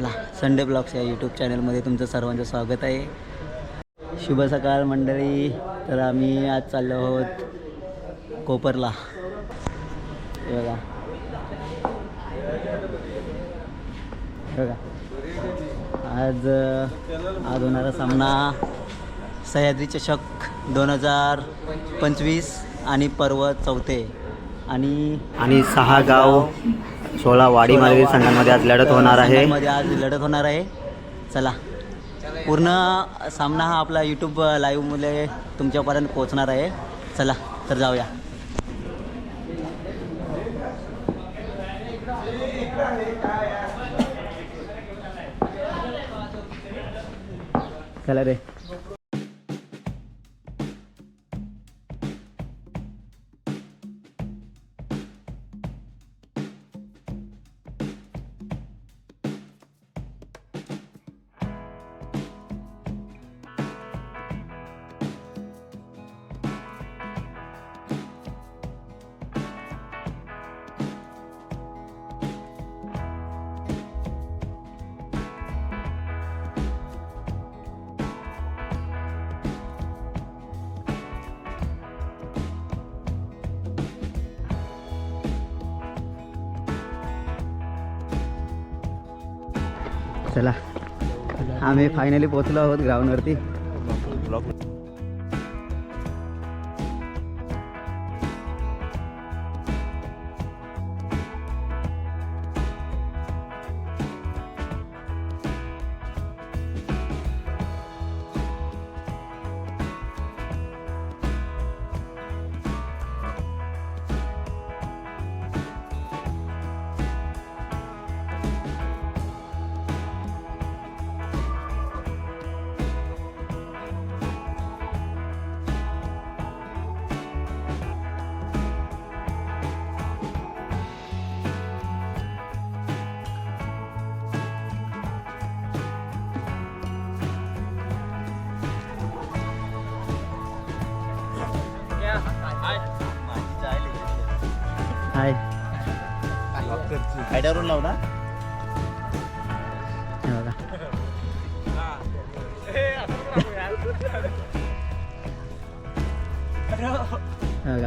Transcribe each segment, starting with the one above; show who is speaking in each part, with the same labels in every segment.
Speaker 1: चला Sunday blogs या YouTube चॅनलमध्ये तुमचं सर्वांचं स्वागत आहे. शुभ सकाळ मंडळी. तर आम्ही आज चाललो आहोत कोपरला. बघा. बघा. आज आज होणारा सामना सह्याद्री चषक दोन हजार पंचवीस आणि पर्व चौथे. आणि आणि सहा गाव सोळा वाडी मालवी संघांमध्ये आज लढत होणार आहे. मध्ये आज लढत होणार आहे. चला. पूर्ण सामना हा आपला यूट्यूब लाईव्हमुळे तुमच्यापर्यंत पोहोचणार आहे. चला तर जाऊया. चला रे. चला आम्ही फायनली पोहोचलो आहोत ग्राउंडवरती
Speaker 2: फायद्यावरून लाव ना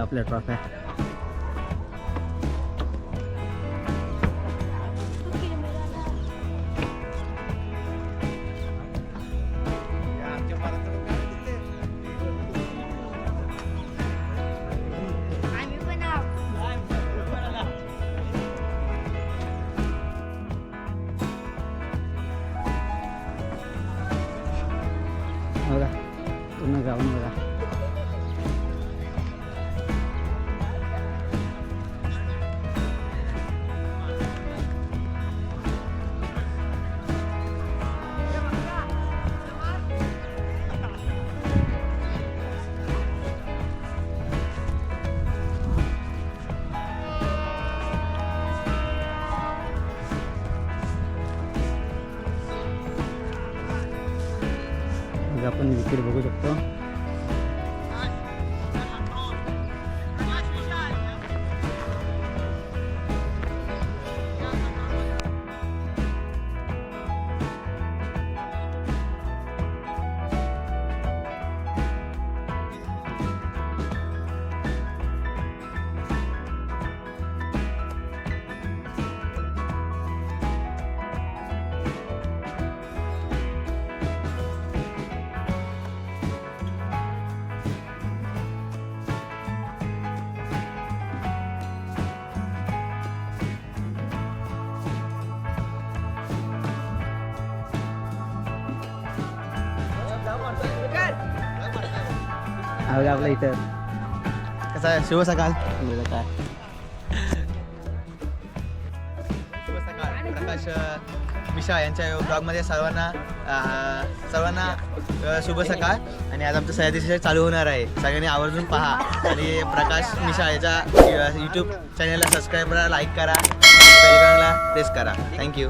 Speaker 1: आपल्या ट्रॉफ्या मग आपण विकेट बघू शकतो हा बघा आपल्या इथं.
Speaker 2: कसा आहे? शिव सकाळ.
Speaker 1: काय
Speaker 2: शिव सकाळ. प्रकाश अ, मिश्रा यांच्या ब्लॉगमध्ये सर्वांना सर्वांना शुभ सकाळ. आणि आज आमचं सह्याद्री सेशन चालू होणार आहे. सगळ्यांनी आवर्जून पहा. आणि प्रकाश मिश्रा याच्या यूट्यूब चॅनलला सबस्क्राईब करा लाईक करा. बेलकॉनला प्रेस करा. थँक्यू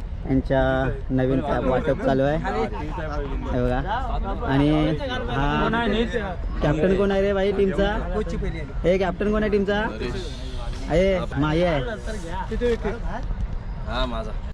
Speaker 1: यांच्या नवीन कॅब वाटप चालू आहे. हे बघा. आणि हा कॅप्टन कोण आहे रे भाई टीमचा हे कॅप्टन कोण आहे टीमचा अरे माही आहे.
Speaker 2: हा माझा.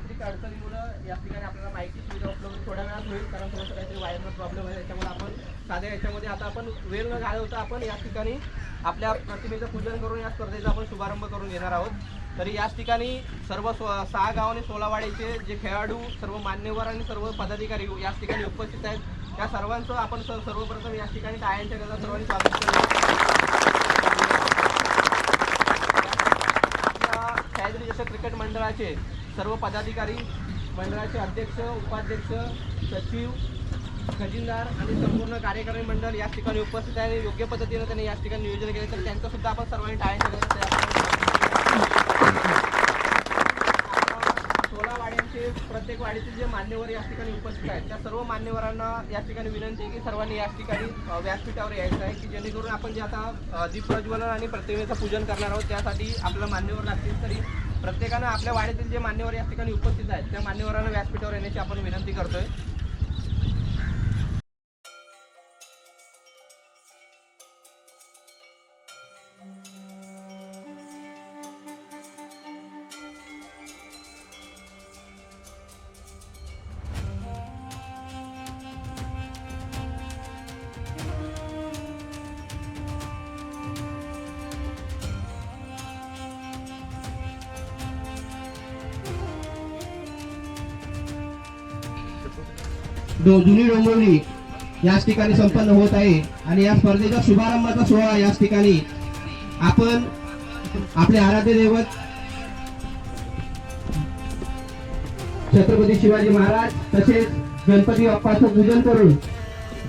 Speaker 3: तांत्रिक अडचणीमुळं या ठिकाणी आपल्याला माहिती सुविधा उपलब्ध थोड्या वेळात होईल कारण थोडंसं काहीतरी वायरचा प्रॉब्लेम आहे त्याच्यामुळे आपण साध्या याच्यामध्ये आता आपण वेळ न घालवता आपण या ठिकाणी आपल्या प्रतिमेचं पूजन करून या स्पर्धेचा आपण शुभारंभ करून घेणार आहोत. तरी याच ठिकाणी सर्व स्व सहा गाव आणि जे खेळाडू सर्व मान्यवर आणि सर्व पदाधिकारी याच ठिकाणी उपस्थित आहेत. त्या सर्वांचं आपण सर्वप्रथम याच ठिकाणी टाळ्यांच्या गजा सर्वांनी स्वागत करू. आपल्या सह्याद्री जसं क्रिकेट मंडळाचे सर्व पदाधिकारी मंडळाचे अध्यक्ष उपाध्यक्ष सचिव खजिनदार आणि संपूर्ण कार्यकारी मंडळ याच ठिकाणी उपस्थित आहे. आणि योग्य पद्धतीने त्यांनी याच ठिकाणी नियोजन केले. तर त्यांचं सुद्धा आपण सर्वांनी टाळ्या सोळा वाड्यांचे प्रत्येक वाडीचे जे मान्यवर याच ठिकाणी उपस्थित आहेत त्या सर्व मान्यवरांना याच ठिकाणी विनंती आहे की सर्वांनी याच ठिकाणी व्यासपीठावर यायचं आहे की जेणेकरून आपण जे आता अ, दीप प्रज्वलन आणि प्रतिमेचं पूजन करणार आहोत त्यासाठी आपल्याला मान्यवर लागतील. तरी प्रत्येकानं आपल्या वाड्यातील जे मान्यवर या ठिकाणी उपस्थित आहेत त्या मान्यवरांना व्यासपीठावर येण्याची आपण विनंती करतोय.
Speaker 4: जुनी डोंबिवली याच ठिकाणी संपन्न होत आहे आणि या स्पर्धेचा शुभारंभाचा सोहळा याच ठिकाणी आपण आपले आराध्य दैवत छत्रपती शिवाजी महाराज तसेच गणपती बाप्पाचं पूजन करून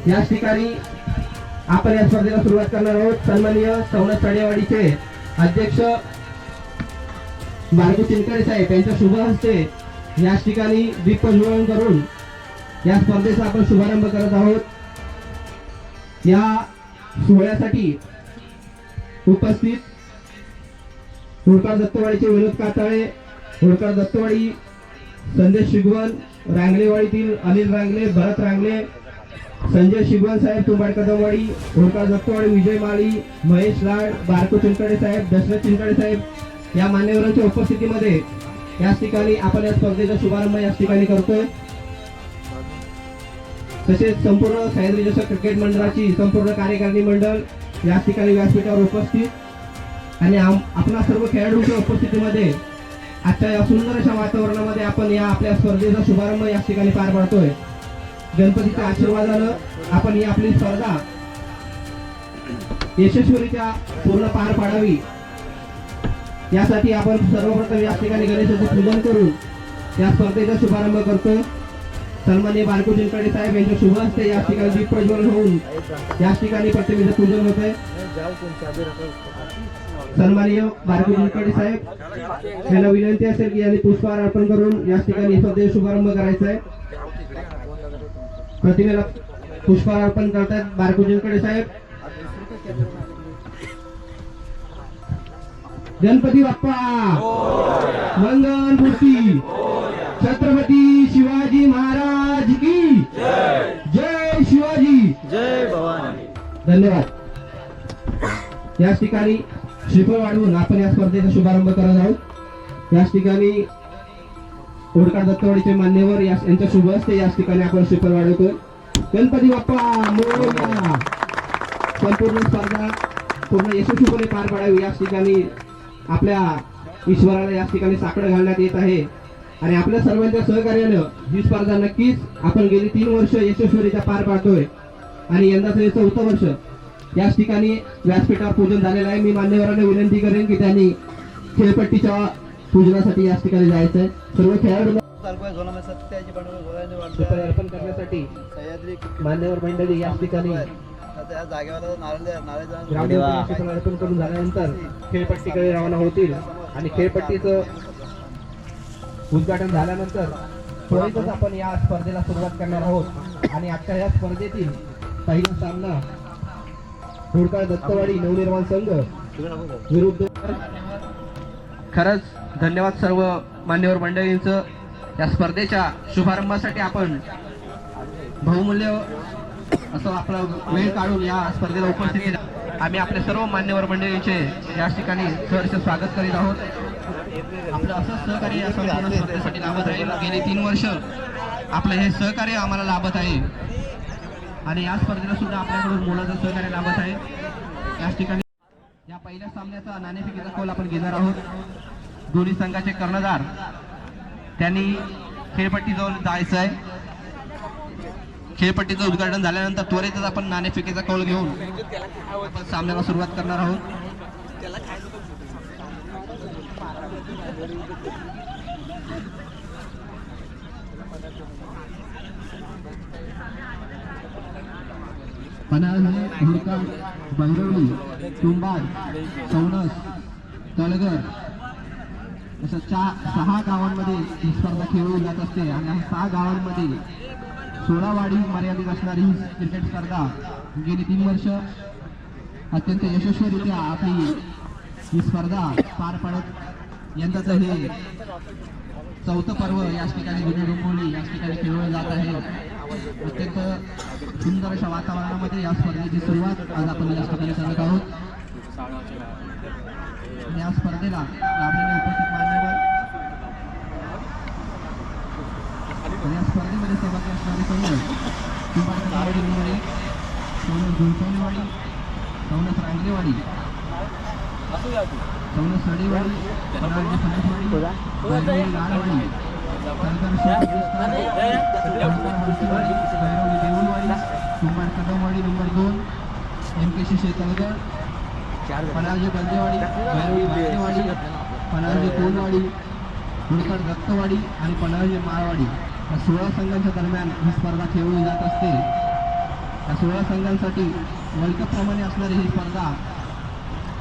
Speaker 4: याच ठिकाणी आपण या स्पर्धेला सुरुवात करणार आहोत. सन्माननीय सवनाथ साडेवाडीचे अध्यक्ष बाळगू चिनकडे साहेब यांच्या शुभ हस्ते याच ठिकाणी दीप करून या स्पर्धेचा आपण शुभारंभ करत आहोत. या सोहळ्यासाठी उपस्थित होळकर दत्तवाडीचे विनोद कातळे होळकर दत्तवाडी संदेश शिगवण रांगलेवाडीतील अनिल रांगले भरत रांगले संजय शिगवण साहेब तुंबाड कदमवाडी होळकर दत्तवाडी विजय माळी महेश लाड बारको चिंकडे साहेब दशरथ चिंकडे साहेब या मान्यवरांच्या उपस्थितीमध्ये याच ठिकाणी आपण या स्पर्धेचा शुभारंभ याच ठिकाणी करतोय. तसेच संपूर्ण सह्याद्री जसं क्रिकेट मंडळाची संपूर्ण कार्यकारिणी मंडळ याच ठिकाणी व्यासपीठावर उपस्थित आणि आम- आपणा सर्व खेळाडूंच्या उपस्थितीमध्ये आजच्या या सुंदर अशा वातावरणामध्ये आपण या आपल्या स्पर्धेचा शुभारंभ याच ठिकाणी पार पाडतोय. गणपतीच्या आशीर्वादानं आपण ही आपली स्पर्धा यशस्वीरित्या पूर्ण पार पाडावी. यासाठी आपण सर्वप्रथम या ठिकाणी गणेशाचं पूजन करून या स्पर्धेचा शुभारंभ करतोय. सन्मान्य बालको जिंकाडे साहेब यांच्या शुभ हस्ते या ठिकाणी दीप प्रज्वलन होऊन या ठिकाणी प्रतिमेचं पूजन होत आहे. सन्माननीय बालको जिंकाडे साहेब यांना विनंती असेल की यांनी पुष्पहार अर्पण करून या ठिकाणी स्पर्धेचा शुभारंभ करायचा आहे. प्रतिमेला पुष्पहार अर्पण करतायत बारको जिंकाडे साहेब. गणपती बाप्पा मंगल मूर्ती छत्रपती शिवाजी महाराज की जय शिवाजी.
Speaker 1: जय भवानी.
Speaker 4: धन्यवाद. याच ठिकाणी श्रीफळ वाढवून आपण या स्पर्धेचा शुभारंभ करत आहोत. याच ठिकाणी ओडकार दत्तवाडीचे मान्यवर यांच्या शुभ हस्ते याच ठिकाणी आपण श्रीफळ वाढवतोय. गणपती बाप्पा मोरया. संपूर्ण स्पर्धा पूर्ण यशस्वीपणे पार पाडावी. याच ठिकाणी आपल्या ईश्वराला याच ठिकाणी साकडं घालण्यात येत आहे. आणि आपल्या सर्वांच्या सहकार्यानं ही स्पर्धा नक्कीच आपण गेली तीन वर्ष यशस्वीरित्या पार पाडतोय. आणि यंदाचं हे चौथं वर्ष याच ठिकाणी व्यासपीठावर पूजन झालेलं आहे. मी मान्यवरांना विनंती करेन की त्यांनी खेळपट्टीच्या पूजनासाठी याच ठिकाणी जायचं आहे सर्व खेळाडू अर्पण करण्यासाठी मान्यवर मंडळी याच ठिकाणी अर्पण करून झाल्यानंतर खेळपट्टीकडे रवाना होतील. आणि खेळपट्टीचं उद्घाटन झाल्यानंतर त्वरितच आपण या स्पर्धेला सुरुवात करणार आहोत. आणि आजच्या या स्पर्धेतील पहिला सामना होडकाळ दत्तवाडी नवनिर्माण संघ विरुद्ध खरंच धन्यवाद सर्व मान्यवर मंडळींचं. या स्पर्धेच्या शुभारंभासाठी आपण बहुमूल्य असं आपला वेळ काढून या स्पर्धेला उपस्थित आम्ही आपले सर्व मान्यवर मंडळींचे या ठिकाणी सहर्ष स्वागत करीत आहोत. आपलं असं सहकार्य या संपूर्ण लाभत राहील गेली तीन वर्ष आपलं हे सहकार्य आम्हाला लाभत आहे. आणि या स्पर्धेला सुद्धा आपल्याकडून मुलाचं सहकार्य लाभत आहे. याच ठिकाणी या पहिल्या सामन्याचा नाणेफेकीचा कौल आपण घेणार आहोत. दोन्ही संघाचे कर्णधार त्यांनी खेळपट्टीजवळ जायचं आहे. खेळपट्टीचं उद्घाटन झाल्यानंतर त्वरितच आपण नाणेफेकीचा कौल घेऊन सामन्याला सुरुवात करणार आहोत. पन्हाळी हुडका बैरवली तुंबाड चौनस तळगर असं चार सहा गावांमध्ये ही स्पर्धा खेळवली जात असते आणि या सहा गावांमध्ये सोळा वाडी मर्यादित असणारी ही क्रिकेट स्पर्धा गेली तीन वर्ष. अत्यंत यशस्वीरित्या आपली ही स्पर्धा पार पाडत यंदाचं हे चौथं पर्व याच ठिकाणी जुनी डोंबिवली याच ठिकाणी खेळवलं जात आहे. अत्यंत सुंदर अशा वातावरणामध्ये या स्पर्धेची सुरुवात आज आपण या ठिकाणी करत आहोत. आणि या स्पर्धेला लाभलेले उपस्थित मान्यवर. या स्पर्धेमध्ये सहभागी असणारे संघ कुंभारवाडी निवडी सौनस गुंतवणीवाडी सौनस सौनस सडेवाडी कदमवाडी नंबर दोन M K C Shetalgad Panaji Bandewadi Bhairavi Bandewadi Panaji Konwadi Dattawadi आणि पणाजी माळवाडी या सोळा संघांच्या दरम्यान ही स्पर्धा खेळवली जात असते या सोळा संघांसाठी वर्ल्ड कपप्रमाणे असणारी ही स्पर्धा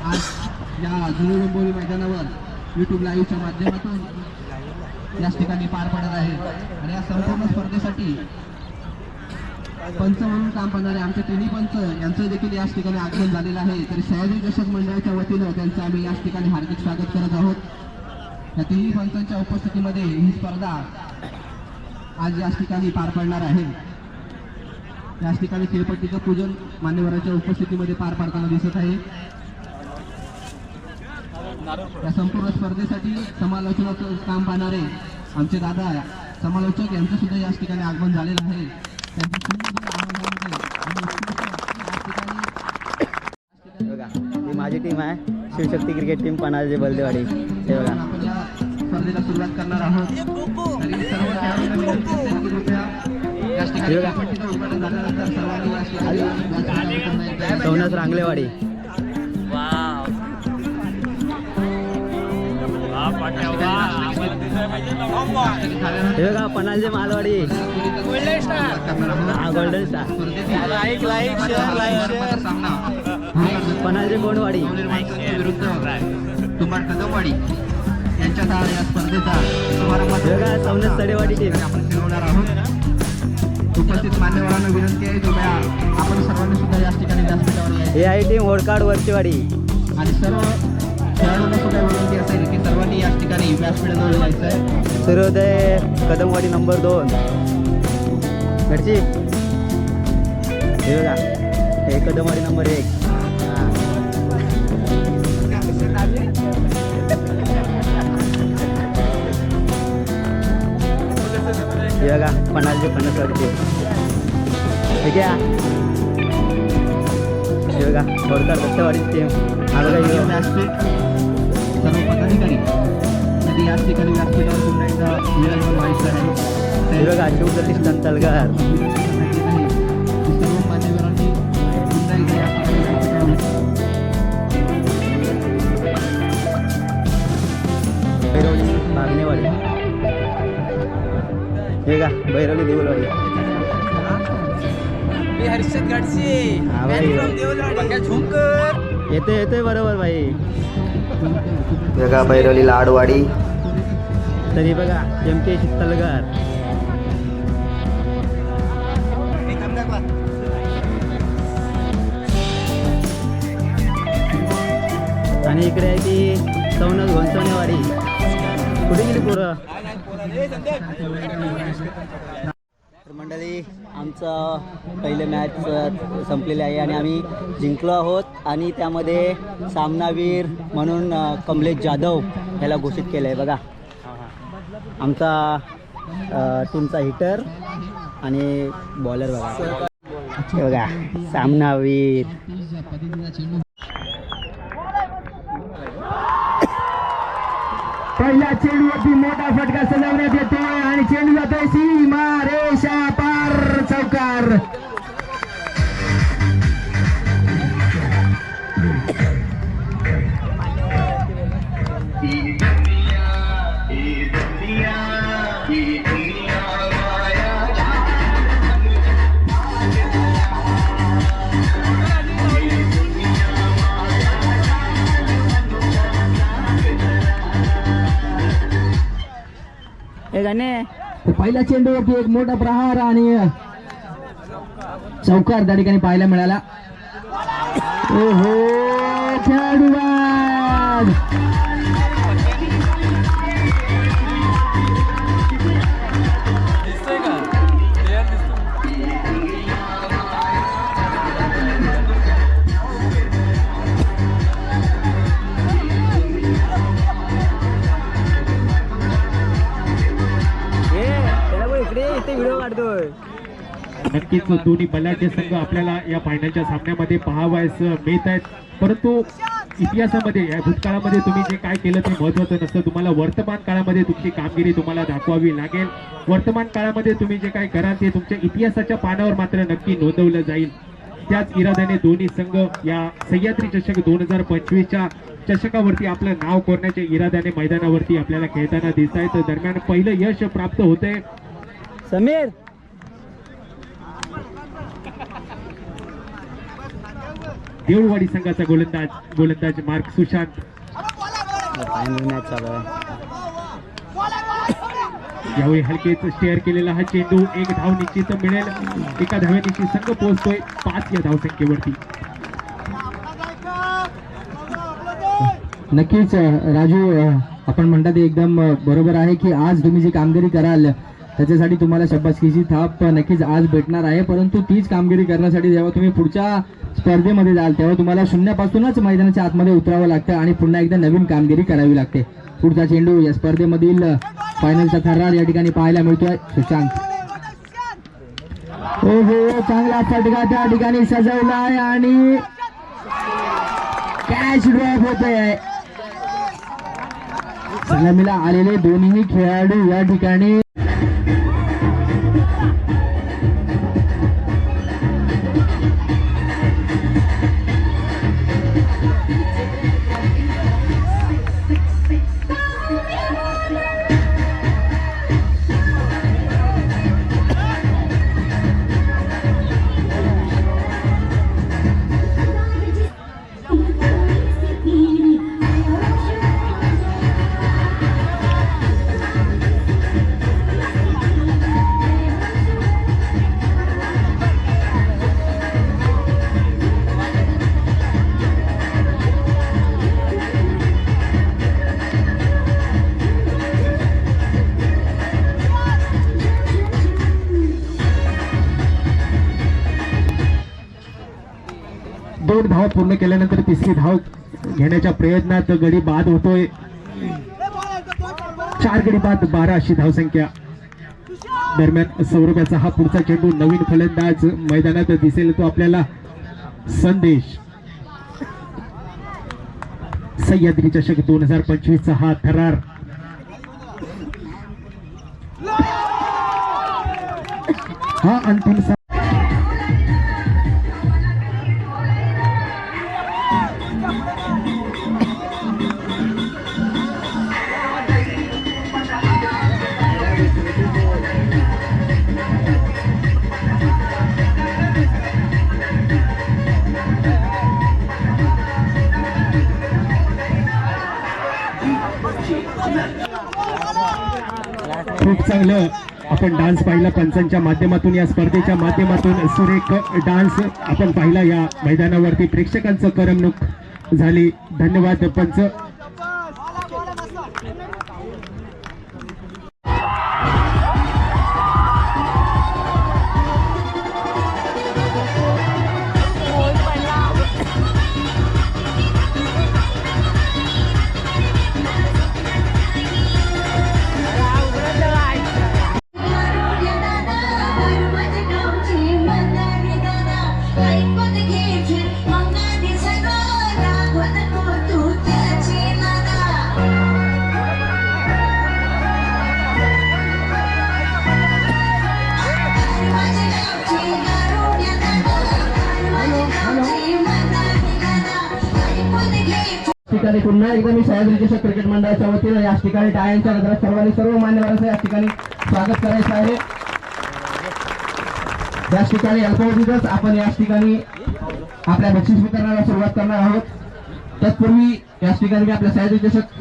Speaker 4: आज या जुनी डोंबिवली मैदानावर यूट्यूब लाईव्हच्या माध्यमातून याच ठिकाणी पार पडत आहे. आणि या संपूर्ण स्पर्धेसाठी पंच म्हणून काम करणारे आमचे तिन्ही पंच यांचं देखील याच ठिकाणी आगमन झालेलं आहे. तर सह्याद्री चषक मंडळाच्या वतीनं त्यांचं आम्ही याच ठिकाणी हार्दिक स्वागत करत आहोत. या तिन्ही पंचांच्या उपस्थितीमध्ये ही स्पर्धा आज याच ठिकाणी पार पडणार आहे. याच ठिकाणी खेळपट्टीचं पूजन मान्यवरांच्या उपस्थितीमध्ये पार पाडताना दिसत आहे. या संपूर्ण स्पर्धेसाठी समालोचनाचं काम पाहणारे आमचे दादा समालोचक यांचं सुद्धा याच ठिकाणी आगमन झालेलं आहे.
Speaker 1: ही माझी टीम आहे. Shivshakti cricket team Panaji Baldewadi. हे बघा.
Speaker 4: आपण या स्पर्धेला सुरुवात करणार आहोत. तरी सर्व
Speaker 1: हे बघा पणाजी मालवाडी. हा golden star
Speaker 2: like like share like share
Speaker 4: सामना
Speaker 1: गोंडवाडी
Speaker 4: विरुद्ध कुमार कदमवाडी यांच्यात या स्पर्धेचा शुभारंभ
Speaker 1: सडेवाडी टीम
Speaker 4: आपण आहोत उपस्थित मान्यवरांना विनंती आहे कृपया आपण सर्वांनी सुद्धा याच ठिकाणी जास्त
Speaker 1: हे आहे टीम होडकाड वरचीवाडी.
Speaker 4: आणि सर्व खेळाडूंना सुद्धा विनंती असेल की याच ठिकाणी व्यासपीठाजवळ जायचं आहे.
Speaker 1: सूर्योदय कदमवाडी नंबर दोन. घरची हे कदमवाडी नंबर एक. हे पन्नासशे पन्नास वाटते ठीक आहे. हे बघा थोडक्यात रस्त्यावाडीच टीम आलं
Speaker 5: व्यासपीठ सर्व पदाधिकारी साठी याच ठिकाणी व्यासपीठावर पुन्हा एकदा विराजमान व्हायचं आहे
Speaker 1: हे
Speaker 5: सर्व मान्यवरांनी पुन्हा एकदा या ठिकाणी
Speaker 1: हे का भैरवली देऊलवाडी.
Speaker 3: मी हर्षद गाडसे.
Speaker 1: येते येते बरोबर भाई बघा भैरवली लाडवाडी. तरी बघा एम के आणि इकडे आहे ती सवनस घोंचवणेवाडी कुठे गेली पोरं? तर मंडळी आमचं पहिले मॅच संपलेली आहे आणि आम्ही जिंकलो आहोत. आणि त्यामध्ये सामनावीर म्हणून कमलेश जाधव याला घोषित केलं आहे बघा. आमचा टीमचा हिटर आणि बॉलर बघा. बघा सामनावीर.
Speaker 5: पहिल्या चेंडूवरती मोठा फटका सजावण्यात येतोय आणि चेंडू जातोय सीमा रेषा
Speaker 1: हे
Speaker 5: तर पहिल्या चेंडूवरती एक मोठा प्रहार आणि चौकार त्या ठिकाणी पाहायला मिळाला. ओहो खेळाडू
Speaker 6: नक्कीच दोन्ही बलाढ्य संघ आपल्याला या फायनलच्या सामन्यामध्ये पाहावयास मिळत आहेत. परंतु इतिहासामध्ये या भूतकाळामध्ये तुम्ही जे काय केलं ते महत्वाचं नसतं. तुम्हाला वर्तमान काळामध्ये तुमची कामगिरी तुम्हाला दाखवावी लागेल. वर्तमान काळामध्ये तुम्ही जे काय कराल ते तुमच्या इतिहासाच्या पानावर मात्र नक्की नोंदवलं जाईल. त्याच इराद्याने दोन्ही संघ या सह्याद्री चषक दोन हजार पंचवीसच्या चषकावरती आपलं नाव कोरण्याच्या इराद्याने मैदानावरती आपल्याला खेळताना दिसत आहेत दरम्यान पहिलं यश प्राप्त होते
Speaker 1: समीर
Speaker 6: देऊळवाडी संघाचा गोलंदाज गोलंदाज मार्क सुशांत. यावेळी हलकेच शेअर केलेला हा चेंडू. एक धाव निश्चित मिळेल. एका धाव्यानिशी संघ पोहोचतोय. पाच या धावसंख्येवरती.
Speaker 5: नक्कीच राजू आपण म्हणतात एकदम बरोबर आहे की आज तुम्ही जी कामगिरी कराल त्याच्यासाठी तुम्हाला शब्बासकीची थाप नक्कीच आज भेटणार आहे परंतु तीच कामगिरी करण्यासाठी जेव्हा तुम्ही पुढच्या स्पर्धेमध्ये जाल तेव्हा तुम्हाला शून्यापासूनच मैदानाच्या आतमध्ये उतरावं लागतं आणि पुन्हा एकदा नवीन कामगिरी करावी लागते. पुढचा चेंडू या स्पर्धेमधील फायनलचा थरार या ठिकाणी पाहायला मिळतोय. सुशांत. हो हो चांगला फटका त्या ठिकाणी सजवलाय आणि कॅच ड्रॉप होत आहे सलामीला आलेले दोन्ही खेळाडू या ठिकाणी Thank you.
Speaker 6: दोन धाव पूर्ण केल्यानंतर तिसरी धाव घेण्याच्या प्रयत्नात गडी बाद होतोय. चार गडी बाद बारा अशी धावसंख्या दरम्यान सौरभ्याचा हा पुढचा चेंडू नवीन फलंदाज मैदानात दिसेल तो आपल्याला संदेश. सह्याद्री चषक दोन हजार पंचवीसचा हा थरार. हा अंतिम खूप चांगलं. आपण डान्स पाहिला पंचांच्या माध्यमातून या स्पर्धेच्या माध्यमातून सुरेख डान्स आपण पाहिला या मैदानावरती. प्रेक्षकांचं करमणूक झाली. धन्यवाद पंच.
Speaker 4: आणि पुन्हा एकदा मी सह्याद्री क्रिकेट मंडळाच्या वतीनं या ठिकाणी टाळ्यांच्या गजरात सर्वांनी सर्व मान्यवरांचं या ठिकाणी स्वागत करायचं आहे. या ठिकाणी अल्पावधीतच आपण या ठिकाणी आपल्या बक्षीस वितरणाला सुरुवात करणार आहोत. तत्पूर्वी या ठिकाणी मी आपल्या सह्याद्री चषक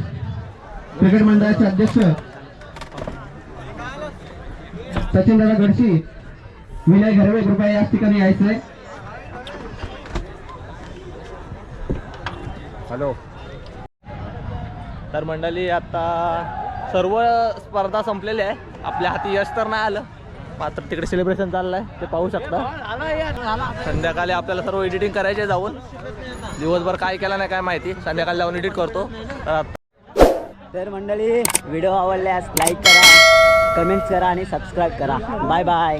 Speaker 4: क्रिकेट मंडळाचे अध्यक्ष सचिनदादा गडशी विनय घरवे कृपया या ठिकाणी यायचंय.
Speaker 3: हॅलो तर मंडळी आता सर्व स्पर्धा संपलेल्या आहे. आपल्या हाती यश तर नाही आलं. मात्र तिकडे सेलिब्रेशन चाललं आहे ते पाहू शकता. संध्याकाळी आपल्याला सर्व एडिटिंग करायचे जाऊन. दिवसभर काय केलं नाही काय माहिती. संध्याकाळी जाऊन एडिट करतो. तर
Speaker 1: तर मंडळी व्हिडिओ आवडल्यास लाईक करा कमेंट्स करा आणि सबस्क्राईब करा. Bye bye